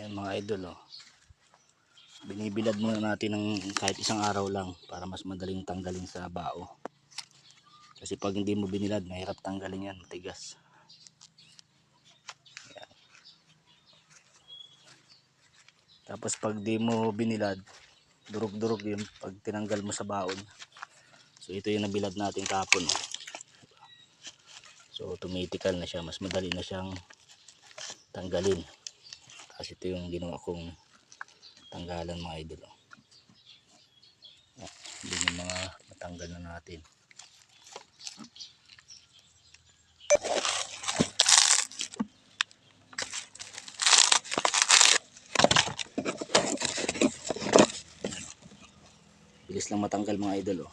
Yan mga idol oh. Binibilad muna natin ng kahit isang araw lang para mas madaling tanggalin sa bao. Kasi pag hindi mo binilad, mahirap tanggalin yan, matigas. Yan. Tapos pag di mo binilad, durog-durog yun pag tinanggal mo sa baon. So ito yung nabilad natin kahapon. So automatical na siya, mas madali na siyang tanggalin. Kasi ito yung ginawa kong tanggalan mga idol. oh. Hindi yung mga matanggal na natin. Bilis lang matanggal mga idol oh.